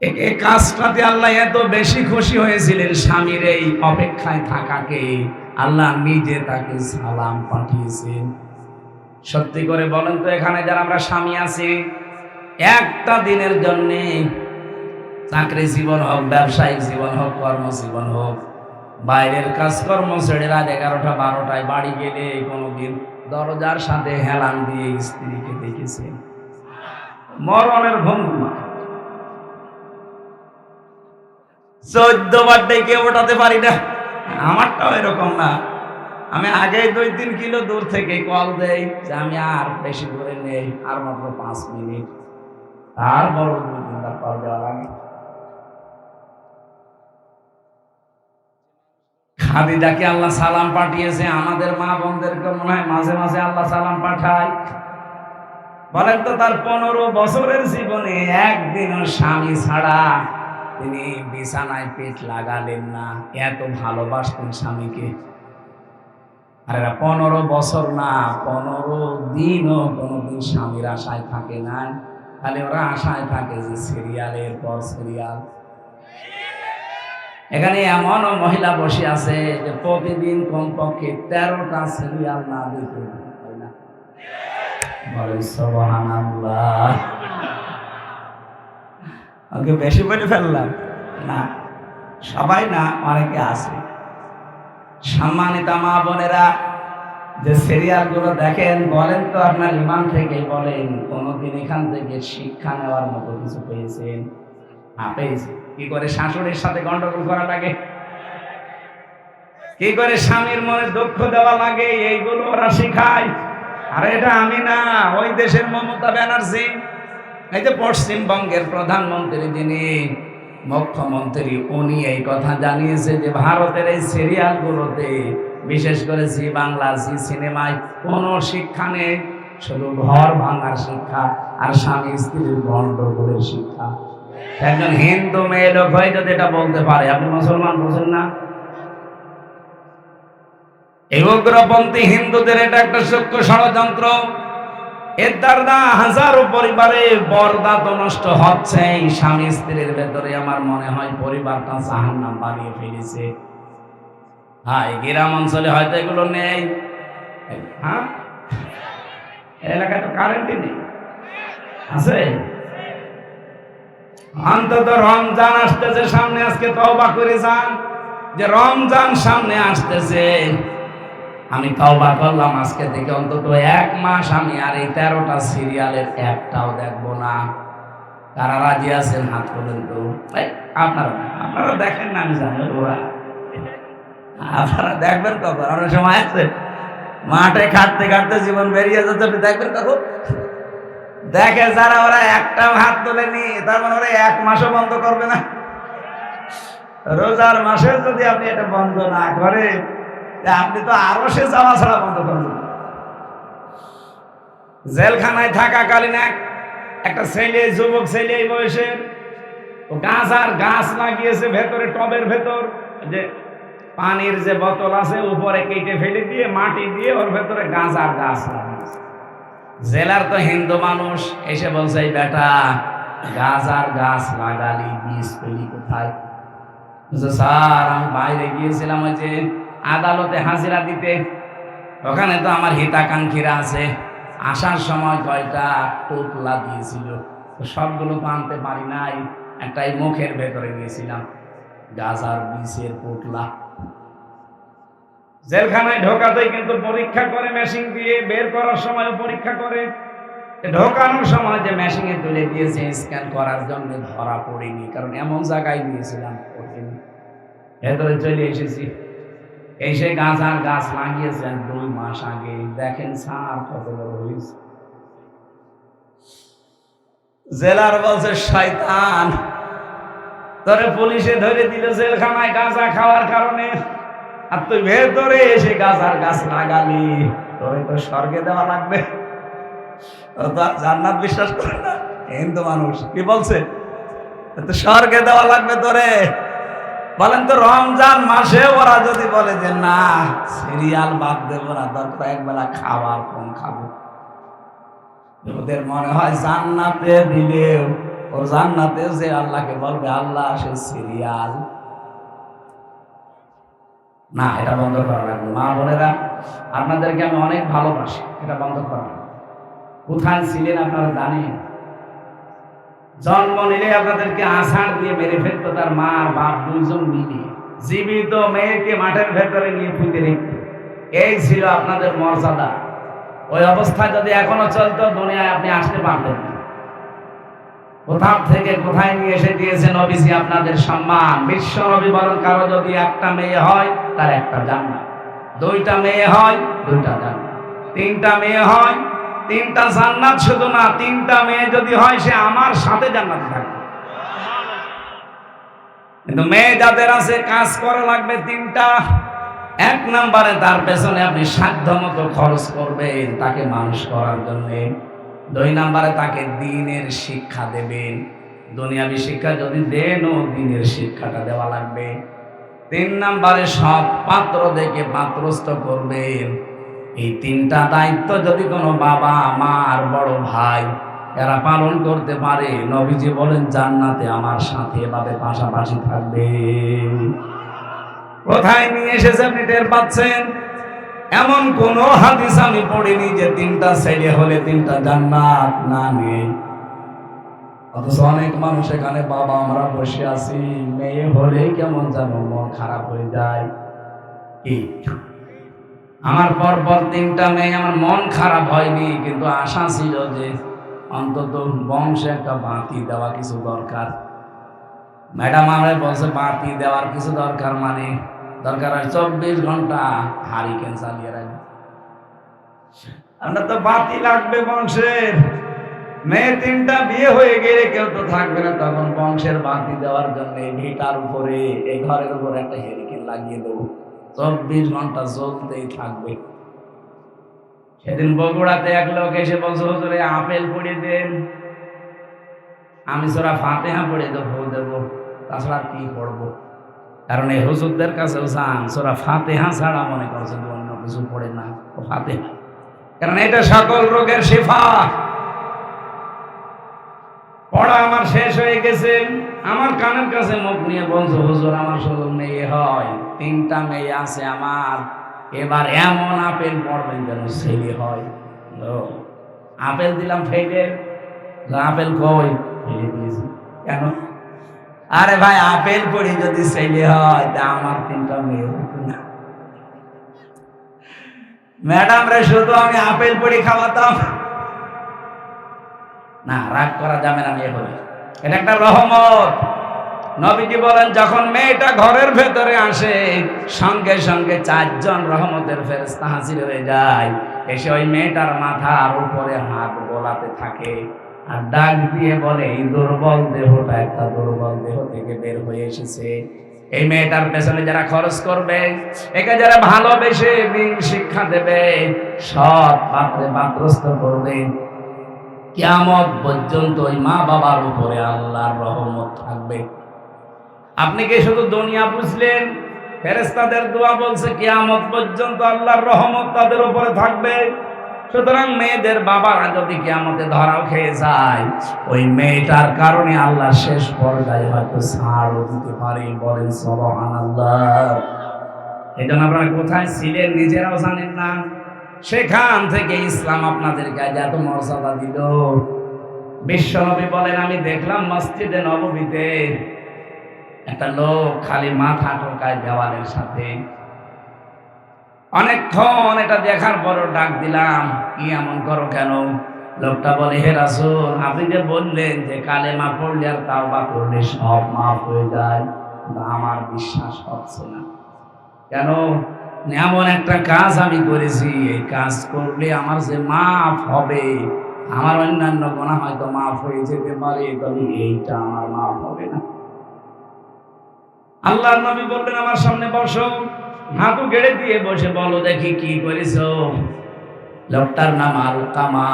এই কাজটাতে আল্লাহ এত বেশি খুশি হয়েছিলেন স্বামীর এই অপেক্ষায় থাকাকে। আল্লাহ নিজে তাকে সালাম পাঠিয়েছেন। সত্যি করে বলেন তো এখানে যারা আমরা স্বামী আছি, একটা দিনের জন্যে চাকরি জীবন হোক, ব্যবসায়িক জীবন হোক, কর্মজীবন হোক, বাইরের কাজকর্ম ছেড়ে রাত এগারোটা বারোটায় বাড়ি গেলে কোনোদিন দরজার সাথে হেলান দিয়ে স্ত্রীকে দেখেছে মরণের ভঙ্গুমা চোদ্দ বার ডেকে ওঠাতে পারি না। আমারটাও এরকম না। আমি আগে দুই তিন কিলো দূর থেকে কল দেই যে আমি আর বেশি করে নেই, আর মাত্র পাঁচ মিনিট। আর দুই তিনটা কল খাদিজাকে আল্লাহ সালাম পাঠিয়েছে, আমাদের মা বোনদেরকে মনে হয় মাঝে মাঝে আল্লাহ সালাম পাঠায়। বলেন তো তার পনেরো বছরের জীবনে একদিনও স্বামী ছাড়া তিনি বিছানায় পেট লাগালেন না। এত ভালোবাসতেন স্বামীকে। আর এরা পনেরো বছর না, পনেরো দিনও কোনোদিন স্বামীর আশায় থাকে না তাহলে ওরা আশায় থাকে যে সিরিয়ালের পর সিরিয়াল। এখানে এমনও মহিলা বসে আছে যে প্রতিদিন কমপক্ষে তেরোটা সিরিয়াল না দেখে হয় না। বলে, সুবহানাল্লাহ। ওকে বেশি বলে ফেললাম। না, সবাই না, অনেকে আছে। সম্মানিত মা বোনেরা, যে সিরিয়ালগুলো দেখেন, বলেন তো আপনার ইমান থেকে বলেন, কোনোদিন এখান থেকে শিক্ষা নেওয়ার মতো কিছু পেয়েছেন? হ্যাঁ কি করে শাশুড়ির সাথে গন্ডগোল করা লাগে? কি করে স্বামীর মনে দুঃখ দেওয়া লাগে? এইগুলো ওরা শিখায়। আর এটা আমি না, ওই দেশের মমতা ব্যানার্জি। এই যে পশ্চিমবঙ্গের প্রধানমন্ত্রী যিনি, মুখ্যমন্ত্রী, উনি এই কথা জানিয়েছে যে ভারতের এই সিরিয়ালগুলোতে, বিশেষ করে জি বাংলা, জি সিনেমায় কোনো শিক্ষা নেই, শুধু ঘর ভাঙার শিক্ষা আর স্বামী স্ত্রীর গণ্ডগোলের শিক্ষা। একজন হিন্দু মেয়ে লোক হয়ে যদি এটা বলতে পারে, আপনি মুসলমান বোঝেন না? এই উগ্রপন্থী হিন্দুদের এটা একটা সূক্ষ্ম ষড়যন্ত্র। এর দ্বারা হাজারো পরিবারে বরদা তো নষ্ট হচ্ছে। স্বামী স্ত্রীর ভেতরে আমার মনে হয় পরিবারটা বানিয়ে ফেলেছে। হ্যাঁ গ্রাম অঞ্চলে হয়তো এগুলো নেই। হ্যাঁ? এলাকায় তো কারেন্টই নেই। আছে? অন্তত রমজান আসতেছে, সামনে আজকে তওবা করে যান। যে রমজান সামনে আসতেছে আমি তওবা করলাম আজকে থেকে অন্তত এক মাস আমি আর এই তেরোটা সিরিয়ালের একটাও দেখব না। কারা রাজি আছেন হাত তোলেন তো। আপনারা আপনারা দেখেন না, আমি জানি ওরা। আপনারা দেখবেন কখন? অনেক সময় আছে। মাঠে খাটতে খাটতে জীবন বেরিয়ে যাচ্ছে, আপনি দেখবেন কখন? দেখে যারা ওরা একটাও হাত তোলেনি, তার মানে ওরা এক মাসও বন্ধ করবে না। রোজার মাসে যদি আপনি এটা বন্ধ না করে তা আপনি তো আরও সে যাওয়া ছাড়া বন্ধ করবেন জেলখানায় থাকাকালীন এক একটা ছেলে, যুবক ছেলে এই বয়সের ও গাছ আর গাছ লাগিয়েছে ভেতরে, টবের ভেতর। যে পানির যে বোতল আছে, উপরে কেটে ফেলে দিয়ে মাটি দিয়ে ওর ভেতরে গাছ আর গাছ লাগিয়েছে। জেলার তো হিন্দু মানুষ এসে বলছে, এই বেটা, গাছ আর গাছ লাগালি, বীজ পেলি কোথায়? স্যার, আমি বাইরে গিয়েছিলাম ওই যে আদালতে হাজিরা দিতে। ওখানে তো আমার হিতাকাঙ্ক্ষীরা আছে। আসার সময় কয়টা টোপলা দিয়েছিল। সবগুলো তো আনতে পারি নাই। একটাই মুখের ভেতরে নিয়েছিলাম গাজার বিষের পোটলা জেলখানায় ঢোকাতেই কিন্তু পরীক্ষা করে মেশিন দিয়ে বের করার সময় পরীক্ষা করে। ঢোকানোর সময় যে মেশিনে তুলে দিয়েছে, স্ক্যান করার জন্য ধরা পড়েনি। কারণ এমন জায়গায় দিয়েছিলাম ভেতরে চলে এসেছি। এসে গাছ আর গাছ লাগিয়েছেন দুই মাস আগে। দেখেন সার কত বড় হয়েছে জেলার বলছে, শয়তান, তোরে পুলিশে ধরে দিল জেলখানায় গাঁজা খাওয়ার কারণে। আর তুই ভেতরে এসে গাছ আর গাছ লাগালি। তোরে তো স্বর্গে দেওয়া লাগবে। জান্নাত বিশ্বাস করে না। হিন্দু মানুষ, কি বলছে? স্বর্গে দেওয়া লাগবে তোরে। বলেন তো, রমজান মাসে ওরা যদি বলে যে, না, সিরিয়াল বাদ দেবো না দরকার একবেলা খাবার কম খাব। ওদের মনে হয় জান্নাতে দিলেও, ওর জান্নাতে যে আল্লাহকে বলবে, আল্লাহ সে সিরিয়াল। না, এটা বন্ধ করা লাগবে মা বোনেরা, আপনাদেরকে আমি অনেক ভালোবাসি, এটা বন্ধ করা। কোথায় ছিলেন আপনারা জানেন? জন্ম নিলে আপনাদেরকে আষাঢ় দিয়ে মেরে ফেলতো তার মা আর বাপ দুইজন মিলে। জীবিত মেয়েকে মাঠের ভেতরে নিয়ে পুঁতে রেখে। এই ছিল আপনাদের মর্যাদা। ওই অবস্থায় যদি এখনও চলতো, দুনিয়ায় আপনি আসতে পারতেন কোথাও থেকে কোথায় নিয়ে এসে দিয়েছেন নবীজি আপনাদের সম্মান। বিশ্ব নবী কারও যদি একটা মেয়ে হয়, তার একটা জান্নাত। দুইটা মেয়ে হয়, দুইটা জান্নাত। তিনটা মেয়ে হয় তিনটা জান্নাত শুধু না, তিনটা মেয়ে যদি হয়, সে আমার সাথে জান্নাত থাকবে। কিন্তু মেয়ে যাদের আছে, কাজ করা লাগবে তিনটা। এক নম্বরে তার পেছনে আপনি সাধ্য মতো খরচ করবেন, তাকে মানুষ করার জন্য। দুই নম্বরে তাকে দিনের শিক্ষা দেবেন। দুনিয়াবি শিক্ষা যদি দেন, ও দিনের শিক্ষাটা দেওয়া লাগবে। তিন নম্বরে সব পাত্র দেখে পাত্রস্থ করবেন। এই তিনটা দায়িত্ব যদি কোনো বাবা, মা আর বড় ভাই এরা পালন করতে পারে, নবীজি বলেন, জান্নাতে আমার সাথে এভাবে পাশাপাশি থাকবে। কোথায় নিয়ে এসেছে আপনি টের পাচ্ছেন? এমন কোন হাদিস আমি পড়িনি যে তিনটা ছেলে হলে তিনটা জান্নাত। না নেই অথচ অনেক মানুষ এখানে, বাবা, আমরা বসে আছি। মেয়ে হলে কেমন যেন মন খারাপ হয়ে যায়। কি? আমার পর পর তিনটা মেয়ে, আমার মন খারাপ হয়নি, কিন্তু আশা ছিল যে অন্তত বংশে একটা বাতি দেওয়া কিছু দরকার। ম্যাডাম আমরা বলছে, বাতি দেওয়ার কিছু দরকার মানে? দরকার হয় চব্বিশ ঘণ্টা হারিকেন চালিয়ে রাখবে। আমরা তো বাতি লাগবে বংশের। মেয়ে তিনটা বিয়ে হয়ে গেলে কেউ তো থাকবে না, তখন বংশের বাতি দেওয়ার জন্য ভিটার উপরে, এই ঘরের উপরে একটা হেরিকেন লাগিয়ে দেবো। চব্বিশ ঘণ্টা জ্বলতেই থাকবে। সেদিন বগুড়াতে এক লোক এসে বলছে, হুজুরে আপেল পড়ে দেন। আমি সোরা ফাতেহা পড়ে দেবো দেবো। তাছাড়া কি পড়ব? কারণ এই হুজুরদের কাছেও চান সোরা ফাতেহা ছাড়া মনে করছে অন্য কিছু পড়ে না ফাতেহা। কারণ এটা সকল রোগের শেফা। পড়া আমার শেষ হয়ে গেছে। আমার কানের কাছে মুখ নিয়ে বলছো, হুজুর, আমার শুধু মেয়ে হয়। তিনটা মেয়ে আছে আমার। এবার এমন আপেল পড়বেন যেন ছেলে হয়। আপেল দিলাম ফেলে। আপেল কই? ফেলে দিয়েছি। কেন? আরে ভাই, আপেল পড়ি যদি ছেলে হয়, তা আমার তিনটা মেয়ে না। ম্যাডাম রে, শুধু আমি আপেল পড়ি খাওয়াতাম। না, রাগ করা যাবে না মেয়ে হলে। এটা একটা রহমত। নবীজি বলেন, যখন মেয়েটা ঘরের ভেতরে আসে, সঙ্গে সঙ্গে চারজন রহমতের ফেরেস্তা হাজির হয়ে যায়। এসে ওই মেয়েটার মাথার উপরে হাত গোলাতে থাকে আর ডাক দিয়ে বলে, এই দুর্বল দেহটা একটা দুর্বল দেহ থেকে বের হয়ে এসেছে। এই মেয়েটার পেছনে যারা খরচ করবে, একে যারা ভালোবেসে দিন শিক্ষা দেবে, সৎ পাত্রে পাত্রস্থ করবে। কিয়ামত পর্যন্ত ওই মা বাবার উপরে আল্লাহর রহমত থাকবে। আপনি কি শুধু দুনিয়া বুঝলেন? ফেরেস্তাদের দোয়া বলছে, কিয়ামত পর্যন্ত আল্লাহর রহমত তাদের উপরে থাকবে। সুতরাং মেয়েদের বাবারা যদি কিয়ামতে ধরাও খেয়ে যায়, ওই মেয়েটার কারণে আল্লাহ শেষ পর্যায়ে হয়তো ছাড়ও দিতে পারে। বলেন সবহান আল্লাহ এই জন্য আপনারা কোথায় ছিলেন নিজেরাও জানেন না। সেখান থেকে ইসলাম আপনাদেরকে আজ এত মর্যাদা দিল। বিশ্বনবী বলেন, আমি দেখলাম মসজিদে নবমীতে একটা লোক খালি মাথা ঠোকায় দেওয়ালের সাথে। অনেকক্ষণ এটা দেখার পরও ডাক দিলাম, কি এমন করো কেন? লোকটা বলে, হে রাসুল, আপনি যে বললেন যে কালে মা পড়লে আর তাও বা করলে সব মাফ হয়ে যায় আমার বিশ্বাস হচ্ছে না। কেন? এমন একটা কাজ আমি করেছি, এই কাজ করলে আমার যে মাফ হবে, আমার অন্যান্য গোনা হয়তো মাফ হয়ে যেতে পারে, তবে এইটা আমার মাফ হবে না। আল্লাহ নবী বললেন, আমার সামনে বসো। হাঁটু গেড়ে দিয়ে বসে বলো, দেখি কি করেছ? লোকটার নাম আল কামা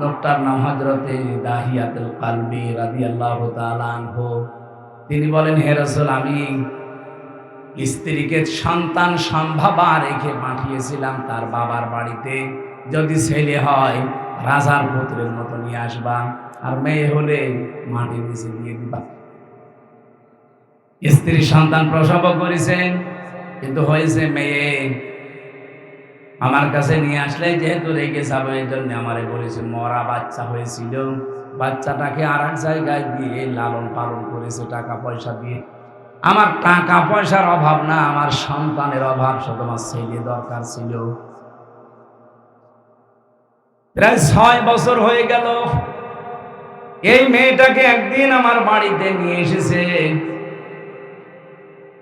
লোকটার নাম হজরতে দাহিয়াতুল কালবি রাদিয়াল্লাহু তাআলা আনহু। তিনি বলেন, হে আমি স্ত্রীকে সন্তান সম্ভাবা রেখে পাঠিয়েছিলাম তার বাবার বাড়িতে। যদি ছেলে হয়, রাজার পুত্রের মতো নিয়ে আসবা। আর মেয়ে হলে মাটির নিচে দিয়ে দিবা। স্ত্রী সন্তান প্রসব করেছেন কিন্তু হয়েছে মেয়ে। আমার কাছে নিয়ে আসলে যেহেতু রেগে যাবে এই জন্য আমারে বলেছে, মরা বাচ্চা হয়েছিল। বাচ্চাটাকে আর এক জায়গায় দিয়ে লালন পালন করেছে, টাকা পয়সা দিয়ে। আমার টাকা পয়সার অভাব না, আমার সন্তানের অভাব আমার ছেলে দরকার ছিল। প্রায় ছয় বছর হয়ে গেল। এই মেয়েটাকে একদিন আমার বাড়িতে নিয়ে এসেছে।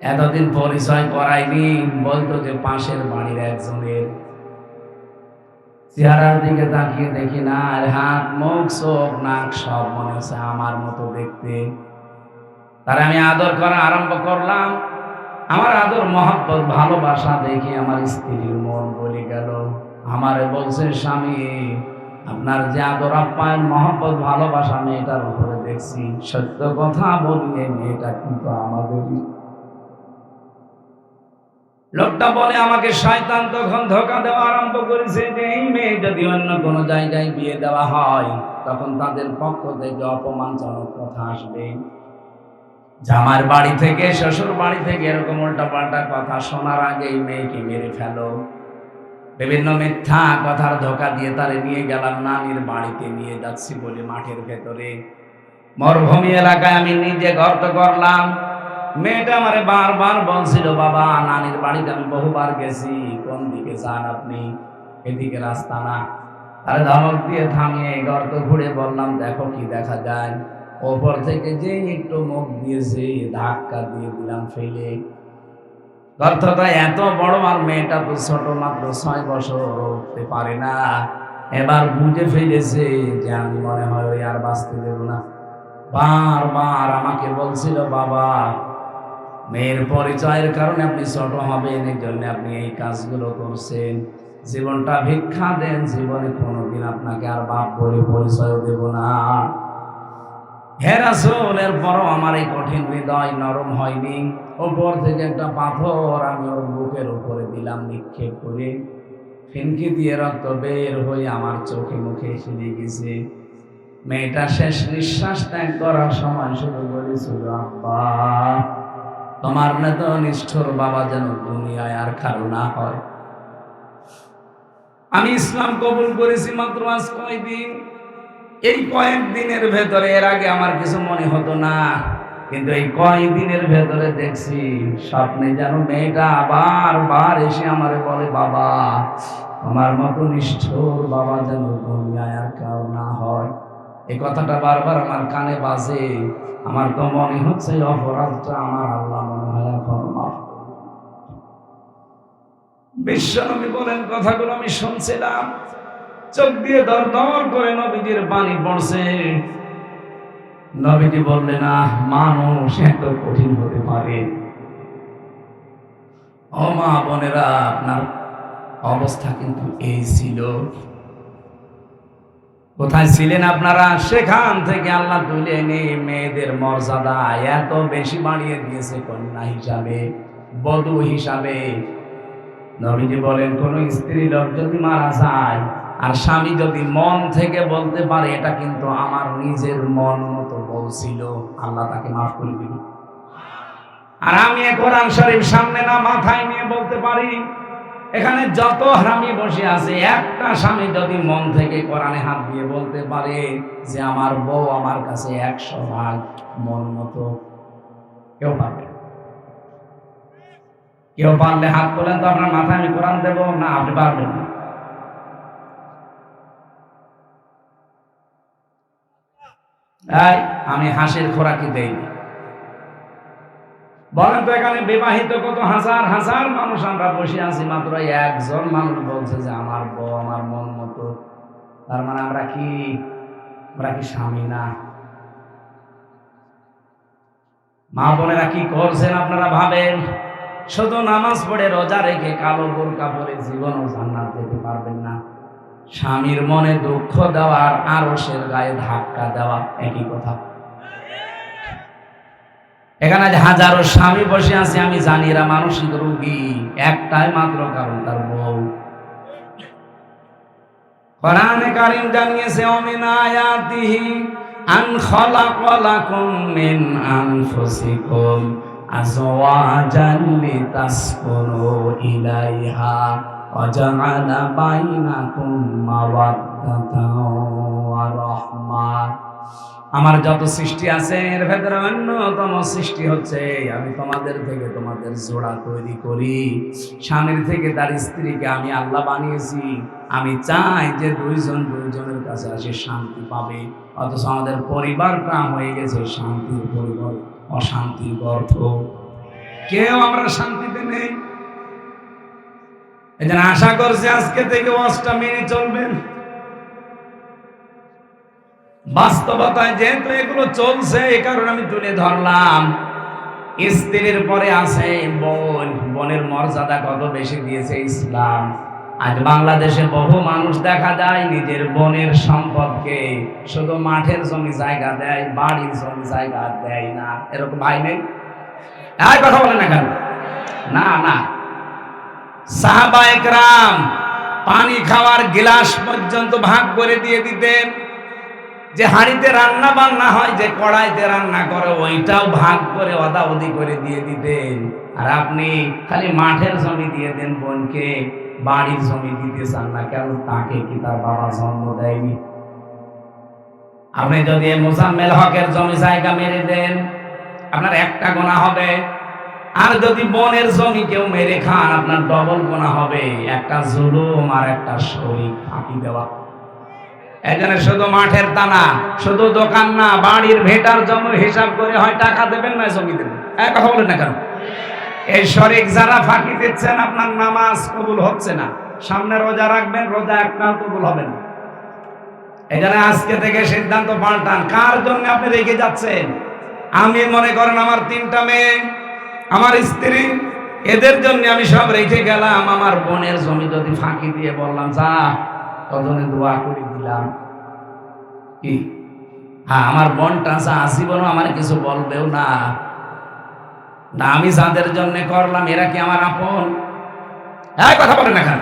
এতদিন পরিচয় করায়নি বলতো যে পাশের বাড়ির একজনের। চেহারার দিকে তাকিয়ে দেখি না, আর হাত, মুখ, চোখ, নাক সব মনে হচ্ছে আমার মতো দেখতে। তার আমি আদর করা আরম্ভ করলাম। আমার আদর, মহব্বত, ভালোবাসা দেখে আমার স্ত্রীর মন বলে গেল। আমারে বলছে, স্বামী, আপনার যে আদর, আপ্যায়ন, মহব্বত, ভালোবাসা মেয়েটার উপরে দেখছি। সত্য কথা বলি মেয়েটা কিন্তু আমাদেরই লোকটা বলে, আমাকে শয়তান তখন ধোকা দেওয়া আরম্ভ করেছে যে এই মেয়ে যদি অন্য কোনো জায়গায় বিয়ে দেওয়া হয়, তখন তাদের পক্ষ থেকে অপমানজনক কথা আসবে। জামার বাড়ি থেকে, শ্বশুর বাড়ি থেকে এরকম উল্টা পাল্টা কথা শোনার আগে এই মেয়েকে মেরে ফেলো। বিভিন্ন মিথ্যা কথার ধোকা দিয়ে তারে নিয়ে গেলাম, নানির বাড়িতে নিয়ে যাচ্ছি বলে মাঠের ভেতরে। মরুভূমি এলাকায় আমি নিজে গর্ত করলাম। মেয়েটা আমারে বারবার বলছিল, বাবা, নানির বাড়িতে আমি বহুবার গেছি, কোন দিকে যান আপনি? এদিকে রাস্তা না। আরে ধমক দিয়ে থামিয়ে গর্ত ঘুরে বললাম, দেখো কি দেখা যায়। ওপর থেকে যে একটু মুখ দিয়েছে ধাক্কা দিয়ে দিলাম ফেলে। গর্তটা এত বড় আর মেয়েটা তো ছোট মাত্র ছয় বছর উঠতে পারে না। এবার বুঝে ফেলেছে যে আমি মনে হয় ওই আর বাঁচতে দেব না। বারবার আমাকে বলছিল, বাবা মেয়ের পরিচয়ের কারণে আপনি ছোট হবেন, এই জন্য আপনি এই কাজগুলো করছেন। জীবনটা ভিক্ষা দেন, জীবনে কোনোদিন আপনাকে আর বাপ বলে পরিচয় দেব না। হেরাসোলের পরও আমার এই কঠিন হৃদয় নরম হয়নি। ওপর থেকে একটা পাথর আমি ওর বুকের উপরে দিলাম নিক্ষেপ করে। ফিনকি দিয়ে রক্ত বের হয়ে আমার চোখে মুখে এসে গেছে। মেয়েটা শেষ নিঃশ্বাস ত্যাগ করার সময় শুধু বলেছিল আব্বা। তোমার নেতা নিষ্ঠুর বাবা যেন দুনিয়ায় আর কারও না হয়। আমি ইসলাম কবুল করেছি মাত্র আজ কয়দিন। এই কয়েক দিনের ভেতরে এর আগে আমার কিছু মনে হতো না, কিন্তু এই কয়েকদিনের ভেতরে দেখছি স্বপ্নে যেন মেয়েটা আবার বার এসে আমারে বলে, বাবা আমার মতো নিষ্ঠুর বাবা যেন দুনিয়ায় আর কাউ না হয়। এই কথাটা বারবার আমার কানে বাজে। আমার তো মনে হচ্ছে অপরাধটা আমার আল্লাহ বিশ্বনবী বলেন, কথাগুলো আমি শুনছিলাম। চোখ দিয়ে দর দর করে নবীজির পানি পড়ছে। নবীজি বললেন না মানুষ, এত কঠিন হতে পারে। ও মা বোনেরা, আপনার অবস্থা কিন্তু এই ছিল। কোথায় ছিলেন আপনারা? সেখান থেকে আল্লাহ তুলে এনে মেয়েদের মর্যাদা এত বেশি বাড়িয়ে দিয়েছে কন্যা হিসাবে, বধূ হিসাবে। নবীজি বলেন, কোন স্ত্রী লোক যদি মারা যায়, আর স্বামী যদি মন থেকে বলতে পারে, এটা কিন্তু আমার নিজের মন মতো বলছিল, আল্লাহ তাকে মাফ করে দিবে। আর আমি কোরআন শরীফ সামনে না মাথায় নিয়ে বলতে পারি এখানে যত হারামি বসে আছে একটা স্বামী যদি মন থেকে কোরআনে হাত দিয়ে বলতে পারে যে আমার বউ আমার কাছে একশো ভাগ মন মতো কেউ পারবে? কেউ পারলে হাত তোলেন তো আপনার মাথায় আমি কোরআন দেব? না আপনি পারবেন না। এই, আমি হাসির খোরাকি দেইনি। বলেন তো এখানে বিবাহিত কত হাজার হাজার মানুষ আমরা বসে আছি, মাত্র একজন মানুষ বলছে যে আমার বউ আমার মন মতো। তার মানে আমরা কি? আমরা কি স্বামী না? মা বোনেরা কি করছেন আপনারা ভাবেন? শুধু নামাজ পড়ে রোজা রেখে কালো বোরকা পরে ও জান্নাত যেতে পারবেন না। স্বামীর মনে দুঃখ দেওয়ার আরসের গায়ে ধাক্কা দেওয়া একই কথা। এখানে যে হাজারো স্বামী বসে আছে, আমি জানি এরা মানসিক রোগী। একটাই মাত্র কারণ, তার বউ। কোরআনে কারিম জানিয়েছে, অমিন আন খলাকলাকুম মিন আনফুসিকুম আজওয়াজান লিতাসকুনু ইলাইহা আমার যত সৃষ্টি আছে, এর ভেতরে অন্যতম সৃষ্টি হচ্ছে, আমি তোমাদের থেকে তোমাদের জোড়া তৈরি করি। স্বামীর থেকে তার স্ত্রীকে আমি আল্লাহ বানিয়েছি। আমি চাই যে দুইজন দুইজনের কাছে আসে শান্তি পাবে। অথচ আমাদের পরিবারটা হয়ে গেছে, শান্তির পরিবার, অশান্তির অর্থ কেউ আমরা শান্তিতে নেই। আশা করছি আজকে থেকে মেনে চলবেন। বাস্তবতায় যেহেতু এগুলো চলছে, এ কারণে আমি তুলে ধরলাম। স্ত্রীর পরে আছে বোন। বোনের মর্যাদা কত বেশি দিয়েছে ইসলাম। আজ বাংলাদেশে বহু মানুষ দেখা যায় নিজের বোনের সম্পদকে শুধু মাঠের জমি জায়গা দেয়, বাড়ির জমি জায়গা দেয় না। এরকম ভাই নেই? আর কথা বলে না কেন? না না। সাহাবা একরাম পানি খাওয়ার গিলাস পর্যন্ত ভাগ করে দিয়ে দিতেন। যে হাঁড়িতে রান্না বান্না হয়, যে কড়াইতে রান্না করে, ওইটাও ভাগ করে অদা অদি করে দিয়ে দিতেন। আর আপনি খালি মাঠের জমি দিয়ে দেন, বোনকে বাড়ির জমি দিতে চান না কেন? তাকে কি তার বাবা জন্ম দেয়নি? আপনি যদি মোজাম্মেল হকের জমি জায়গা মেরে দেন, আপনার একটা গোনা হবে। আর যদি বনের জমি কেউ মেরে খান, আপনার ডবল গোনা হবে। একটা জুলুম আর একটা শরীর ফাঁকি দেওয়া। এখানে শুধু মাঠের দানা, শুধু দোকান না, বাড়ির ভেটার জন্য হিসাব করে হয় টাকা দেবেন না জমি দেবেন? এক কথা বলেন না কেন? এই শরিক যারা ফাঁকি দিচ্ছেন, আপনার নামাজ কবুল হচ্ছে না। সামনে রোজা রাখবেন, রোজা একটাও কবুল হবে না। এখানে আজকে থেকে সিদ্ধান্ত পাল্টান। কার জন্য আপনি রেখে যাচ্ছেন? আমি মনে করেন আমার তিনটা মেয়ে, আমার স্ত্রী, এদের জন্য আমি সব রেখে গেলাম। আমার বোনের জমি যদি ফাঁকি দিয়ে বললাম, যা কজনে দোয়া করে দিলাম। কি? হ্যাঁ আমার বোনটা যা জীবনও আমার কিছু বলবেও না। না, আমি যাদের জন্য করলাম, এরা কি আমার আপন? হ্যাঁ কথা বলেন না কেন?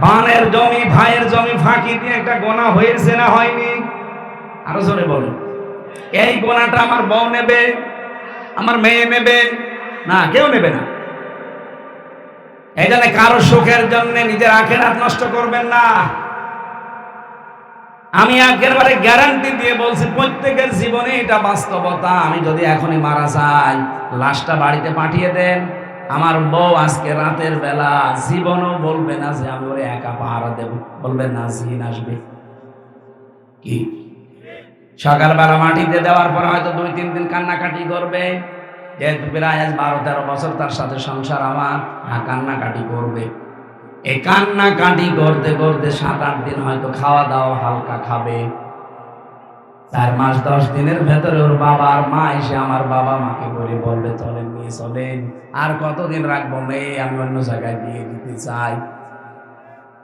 বানের জমি, ভাইয়ের জমি ফাঁকি দিয়ে একটা গোনা হয়েছে না হয়নি? আরও জোরে বলুন। এই গোনাটা আমার বউ নেবে, আমার মেয়ে নেবে? না, কেউ নেবে না। এই জন্য কারও সুখের জন্য নিজের আখের হাত নষ্ট করবেন না। আমি একেবারে গ্যারান্টি দিয়ে বলছি, প্রত্যেকের জীবনে এটা বাস্তবতা। আমি যদি এখনই মারা যাই, লাশটা বাড়িতে পাঠিয়ে দেন। আমার বউ আজকে রাতের বেলা জীবনও বলবে না যে আমি ওরে একা পাহারা দেব। বলবে, না, জিন আসবে। কি? সকালবেলা মাটিতে দেওয়ার পর হয়তো দুই, তিন দিন কান্নাকাটি করবে। যেহেতু প্রায় আজ বারো, তেরো বছর তার সাথে সংসার আমার কান্নাকাটি করবে। এই কান্নাকাটি করতে করতে সাত, আট দিন হয়তো খাওয়া দাওয়া হালকা খাবে। চার মাস, দশ দিনের ভেতরে ওর বাবা আর মা এসে আমার বাবা মাকে বলে, বলবে, চলেন নিয়ে, চলেন। আর কতদিন রাখব? মেয়ে আমি অন্য জায়গায় বিয়ে দিতে চাই।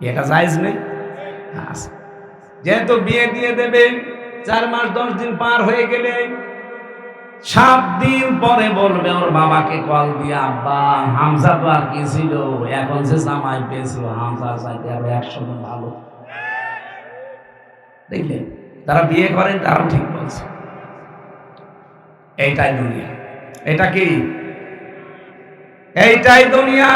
এটা যাইজ নেই? আচ্ছা। যেহেতু বিয়ে দিয়ে দেবে, চার মাস, দশ দিন পার হয়ে গেলে সাত দিন পরে বলবে ওর বাবাকে কল দিয়ে, আব্বা, হামজা তো আর কি ছিল? এখন সে জামাই পেয়েছিল, হামজা চাইতে আরও একশো গুণ ভালো। দেখলেন যারা বিয়ে করেন তারাও ঠিক বলছে। এইটাই দুনিয়া। এটা কি? এইটাই দুনিয়া।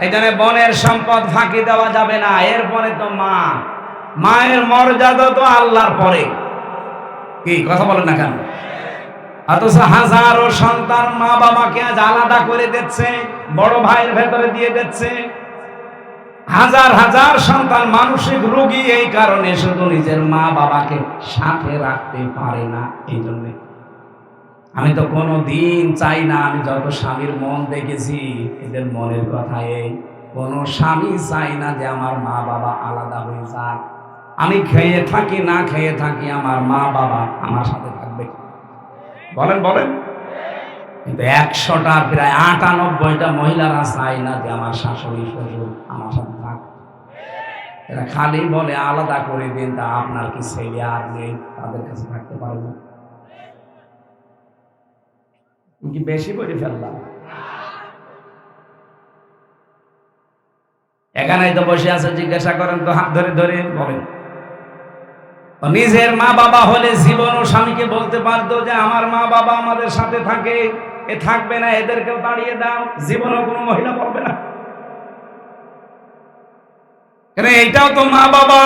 এখানে বনের সম্পদ ফাঁকি দেওয়া যাবে না। এরপরে তো মা। মায়ের মর্যাদা তো আল্লাহর পরে। কি, কথা বলেন না কেন? অথচ হাজারো সন্তান মা বাবাকে আজ আলাদা করে দিচ্ছে, বড় ভাইয়ের ভেতরে দিয়ে দিচ্ছে। হাজার হাজার সন্তান মানসিক রোগী এই কারণে শুধু নিজের মা বাবাকে সাথে রাখতে পারে না এই জন্য আমি তো কোনো দিন চাই না, আমি যত স্বামীর মন দেখেছি, এদের মনের কথা এই কোনো স্বামী চাই না যে আমার মা বাবা আলাদা হয়ে যাক। আমি খেয়ে থাকি, না খেয়ে থাকি, আমার মা বাবা আমার সাথে বলেন বলেন। কিন্তু একশোটা, প্রায় আটানব্বইটা মহিলারা চাই না যে আমার শাশুড়ি শ্বশুর আমার সাথে থাক। এরা খালি বলে, আলাদা করে দিন, তা আপনার কি ছেলে আর নেই তাদের কাছে থাকতে পারবে কি বেশি করে ফেললাম? এখানে তো বসে আছে, জিজ্ঞাসা করেন তো হাত ধরে ধরে বলেন। নিজের মা বাবা হলে জীবন ও স্বামীকে বলতে পারতো যে আমার মা বাবা আমাদের সাথে থাকে, এ থাকবে না, এদেরকেও তাড়িয়ে দাও, জীবনও কোনো মহিলা বলবে না। এইটাও তো মা বাবা?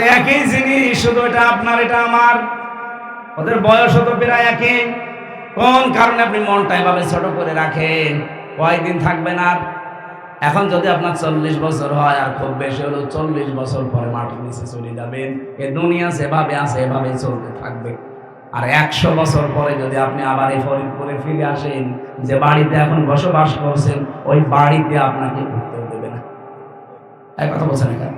একই জিনিস, শুধু এটা আপনার, এটা আমার। ওদের বয়স তো প্রায় একই। কোন কারণে আপনি মনটা এভাবে ছোট করে রাখেন? কয়দিন থাকবেন আর এখন যদি আপনার চল্লিশ বছর হয় আর খুব বেশি হলো, চল্লিশ বছর পরে মাটির নিচে চলে যাবেন। এ দুনিয়া যেভাবে আছে এভাবে চলতে থাকবে। আর একশো বছর পরে যদি আপনি আবার এই ফরিদপুরে ফিরে আসেন, যে বাড়িতে এখন বসবাস করছেন, ওই বাড়িতে আপনাকে ঘুরতে দেবে না। এই কথা বলছেন এখানে?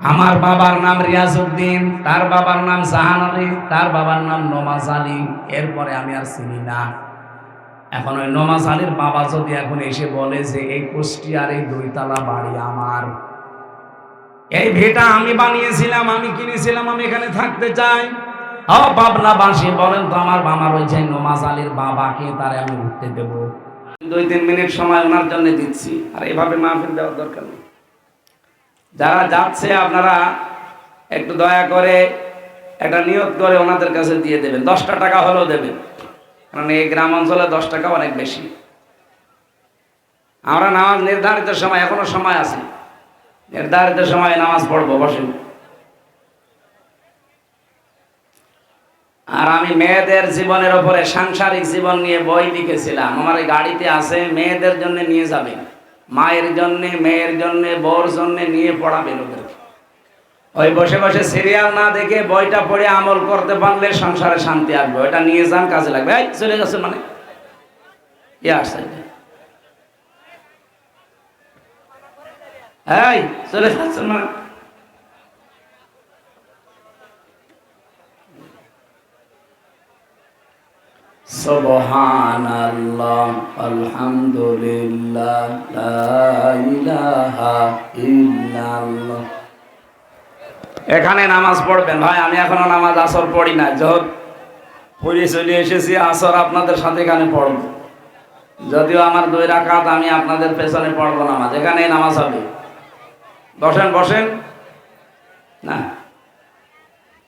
আমার বাবার নাম রিয়াজউদ্দিন, তার বাবার নাম জাহান আলী, তার বাবার নাম নমাজ আলী, এরপরে আমি আর চিনি না। এখন ওই নমাজ আলীর বাবা যদি এখন এসে বলে যে, এই কুষ্টিয়ার এই দুইতলা বাড়ি আমার। এই ভিটা আমি বানিয়েছিলাম, আমি কিনেছিলাম, আমি এখানে থাকতে চাই। ও বাবলা বাসি বলেন তো আমার বাবার ওই যে নমাজ আলীর বাবাকে তারে আমি উঠতে দেব। দুই তিন মিনিট সময় ওনার জন্য দিচ্ছি, আর এভাবে মাহফিল দেওয়ার দরকার নেই। যারা যাচ্ছে, আপনারা একটু দয়া করে একটা নিয়ত করে ওনাদের কাছে দিয়ে দেবেন। দশটা টাকা হলেও দেবেন। কারণ এই গ্রাম অঞ্চলে দশ টাকা অনেক বেশি। আমরা নামাজ নির্ধারিত সময়, এখনও সময় আছে। নির্ধারিত সময় নামাজ পড়ব, বসেন। আর আমি মেয়েদের জীবনের ওপরে সাংসারিক জীবন নিয়ে বই লিখেছিলাম। আমার এই গাড়িতে আছে, মেয়েদের জন্য নিয়ে যাবেন মায়ের জন্য, মেয়ের জন্য, বউর জন্য নিয়ে পড়াবেন ওদের ওই বসে বসে সিরিয়াল না দেখে বইটা পড়ে আমল করতে পারলে সংসারে শান্তি আসবে। ওইটা নিয়ে যান, কাজে লাগবে। এই, চলে গেছে মানে। মানে। আলহামদুলিল্লাহ এখানে নামাজ পড়বেন। ভাই, আমি এখনও নামাজ আসর পড়ি না যখন পড়ে চলে এসেছি, আসর আপনাদের সাথে এখানে পড়ব। যদিও আমার দুই রাকাত আমি আপনাদের পেছনে পড়ব নামাজ। এখানে নামাজ হবে। বসেন বসেন। না।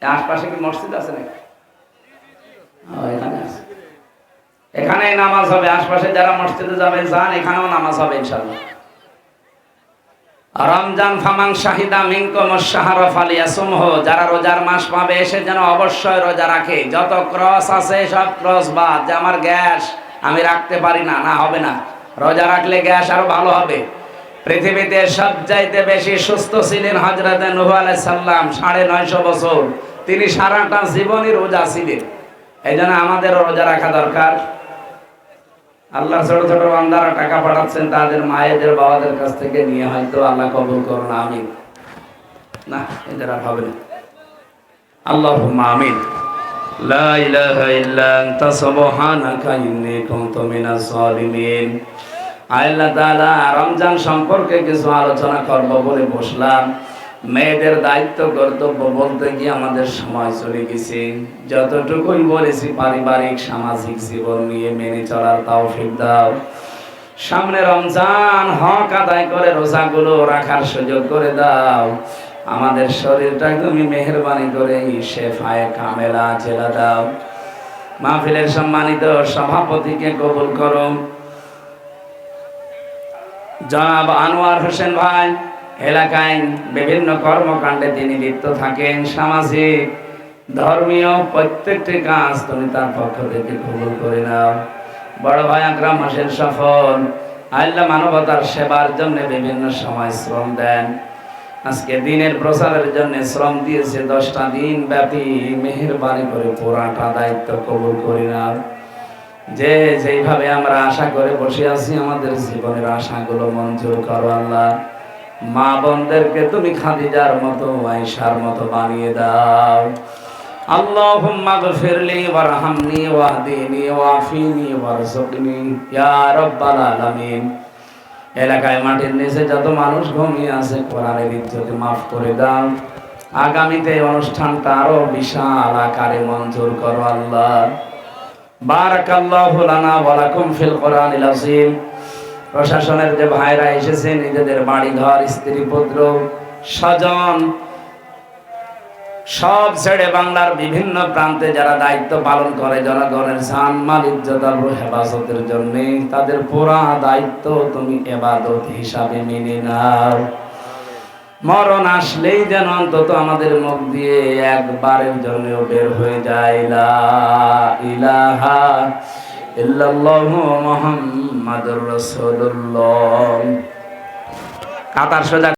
আশপাশে কি মসজিদ আছে নাকি? এখানে আছে। এখানে নামাজ হবে। আশপাশে যারা মসজিদে যাবেন, যান, এখানেও নামাজ হবে ইনশাল্লাহ রমজান ফামাং শাহিদা মিনকম শাহর ফালিয়াসুমহ যারা রোজার মাস পাবে এসে যেন অবশ্যই রোজা রাখে। যত ক্রস আছে, সব ক্রস বাদ। যে আমার গ্যাস, আমি রাখতে পারি না না হবে না। রোজা রাখলে গ্যাস আরও ভালো হবে। পৃথিবীতে সবচাইতে বেশি সুস্থ ছিলেন হজরত নুহ আলাইহিস সালাম, সাড়ে নয়শো বছর। তিনি সারাটা জীবনই রোজা ছিলেন। এই জন্য আমাদেরও রোজা রাখা দরকার। আল্লাহ ছোট ছোট বান্দারা টাকা পাঠাচ্ছেন, তাদের মায়েদের বাবাদের কাছ থেকে নিয়ে হয়তো আল্লাহ কবুল করুন, আমিন। না, এদের আর হবে না। আল্লাহ আমিন। লা ইলাহা ইল্লা আনতা, সুবহানাকা ইন্নী কুনতু মিনাজ জালিমিন আল্লাহ তাআলা রমজান সম্পর্কে কিছু আলোচনা করব বলে বসলাম। মেয়েদের দায়িত্ব, কর্তব্য বলতে গিয়ে আমাদের সময় চলে গেছে। যতটুকুই বলেছি, পারিবারিক, সামাজিক জীবন নিয়ে মেনে চলার তৌফিক দাও। সামনে রমজান হক আদায় করে, রোজাগুলো রাখার সুযোগ করে দাও। আমাদের শরীরটা তুমি মেহরবানি করে শেফায়ে কামেলা জেলা দাও। মাহফিলের সম্মানিত সভাপতিকে কবুল করো। জনাব আনোয়ার হোসেন ভাই এলাকায় বিভিন্ন কর্মকাণ্ডে তিনি লিপ্ত থাকেন সামাজিক, ধর্মীয় প্রত্যেকটি কাজ তুমি তার পক্ষ থেকে কবুল করে নাও বড় ভাই আকরাম হোসেন সফল, আল্লাহ মানবতার সেবার জন্য বিভিন্ন সময় শ্রম দেন। আজকে দিনের প্রচারের জন্য শ্রম দিয়েছে দশটা দিন ব্যাপী মেহরবানি করে পুরাটা দায়িত্ব কবুল করি নাও যে যেইভাবে আমরা আশা করে বসে আছি, আমাদের জীবনের আশাগুলো মঞ্জুর করো আল্লাহ। মা বোনদেরকে তুমি খাদিজার মতো আয়সার মতো বানিয়ে দাও। আল্লাহুম্মা গফিরলি ওয়ারহামনি ওয়াহদিনি ওয়াফিনি ওয়ারযুকনি, ইয়া রাব্বাল আলামিন। এলাকায় মাটির নিচে যত মানুষ ঘুমিয়ে আছে, কোরআনের ইজ্জতে মাফ করে দাও। আগামীতে অনুষ্ঠানটা আরও বিশাল আকারে মঞ্জুর করো আল্লাহ। বারাকাল্লাহু লানা ওয়া লাকুম ফিল কোরআনিল আযীম। প্রশাসনের যে ভাইরা এসেছে নিজেদের বাড়ি ঘর, স্ত্রী, পুত্র, স্বজন, সব ছেড়ে বাংলার বিভিন্ন প্রান্তে যারা দায়িত্ব পালন করে, জনগণের সান মাল ইজ্জত হেফাজতের জন্য তাদের পুরা দায়িত্ব তুমি এবাদত হিসাবে মেনে নাও। মরণ আসলেই যেন অন্তত আমাদের মুখ দিয়ে একবারের জন্য বের হয়ে যায়। ইলাহা ইল্লাল্লাহু মুহাম্মাদুর রাসূলুল্লাহ। কাতার সোজা